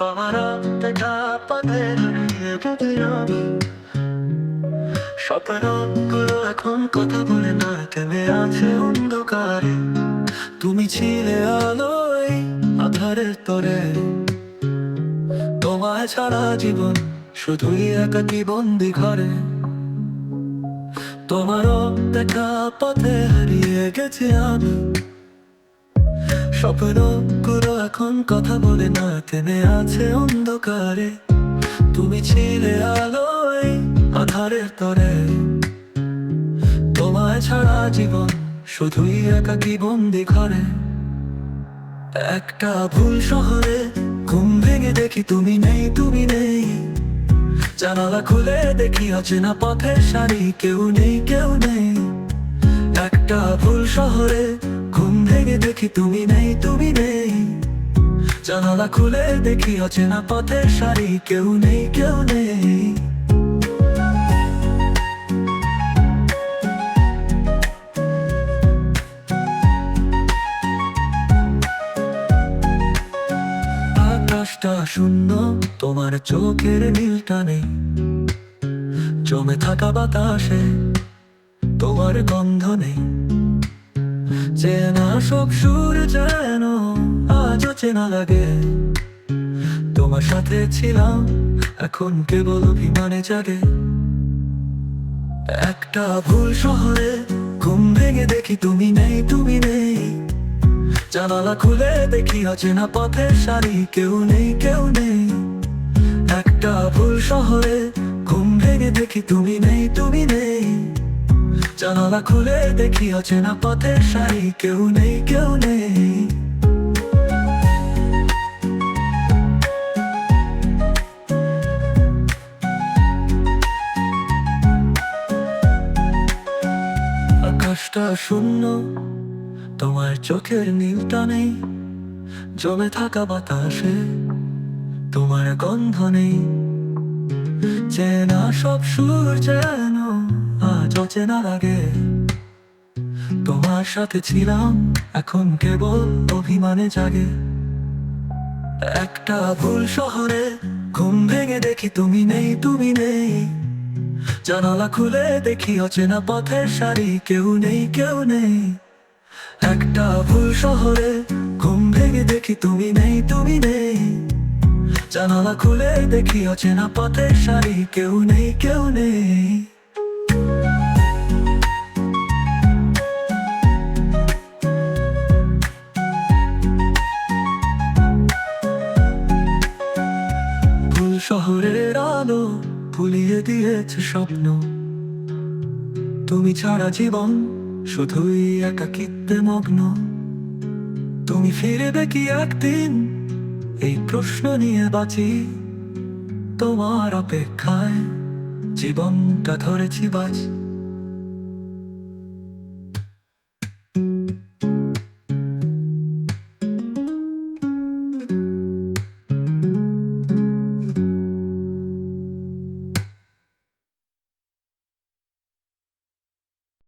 তোমার দেখা গেছি আমি স্বপ্নগুলো এখন কথা বলে না থেমে আছে অন্ধকারে? তুমি ছিলে আলোয়, আধারের তরে। তোমায় ছাড়া জীবন শুধুই একাকি বন্দি ঘরে। তোমারও দেখা পথে হারিয়ে গেছি আমি। স্বপ্নগুলো এখন কথা বলে না থেমে আছে অন্ধকারে। তুমি ছিলে আলোয়, আধারের তরে। তোমায় ছাড়া জীবন শুধুই একাকি বন্দি ঘরে। একটা ভুল শহরে ঘুম ভেঙে দেখি তুমি নেই তুমি নেই। জানালা খুলে দেখি অচেনা পথের সারি, কেউ নেই কেউ নেই। একটা ভুল শহরে ভেঙে দেখি তুমি নেই তুমি নেই। জানালা খুলে দেখি অচেনা পথের সারি কেউ নেই কেউ নেই। আকাশটা শূন্য, তোমার চোখের নীলটা নেই। জমে থাকা বাতাসে তোমার গন্ধ নেই। চেনা সব সুর যেন আজও চেনা লাগে। তোমার সাথে ছিলাম, এখন কেবল অভিমানে জাগে। একটা ভুল শহরে ঘুম ভেঙে দেখি তুমি নেই তুমি নেই। জানালা খুলে দেখি অচেনা পথের সারি, কেউ নেই কেউ নেই। একটা ভুল শহরে ঘুম ভেঙে দেখি তুমি নেই। জানালা খুলে দেখি অচেনা পথের সারি কেউ নেই কেউ নেই। আকাশটা শূন্য, তোমার চোখের নীলটা নেই। জমে থাকা বাতাসে তোমার গন্ধ নেই। চেনা সব সুর আজ অচেনা লাগে। তোমার সাথে ছিলাম, এখন কেবল অভিমানে জাগে। একটা ভুল শহরে ঘুম ভেঙে দেখি তুমি নেই তুমি নেই। জানালা খুলে দেখি অচেনা পথের সারি, কেউ নেই কেউ নেই। একটা ভুল শহরে ঘুম ভেঙে দেখি তুমি নেই তুমি নেই। জানালা খুলে দেখি অচেনা পথের সারি, কেউ নেই কেউ নেই। শহরের আলো ভুলিয়ে দিয়েছে স্বপ্ন। তুমি ছাড়া জীবন শুধুই একাকিত্বে মগ্ন। তুমি ফিরে দেখি একদিন? এই প্রশ্ন নিয়ে বাঁচি। তোমার অপেক্ষায় জীবনটা ধরেছি বাজ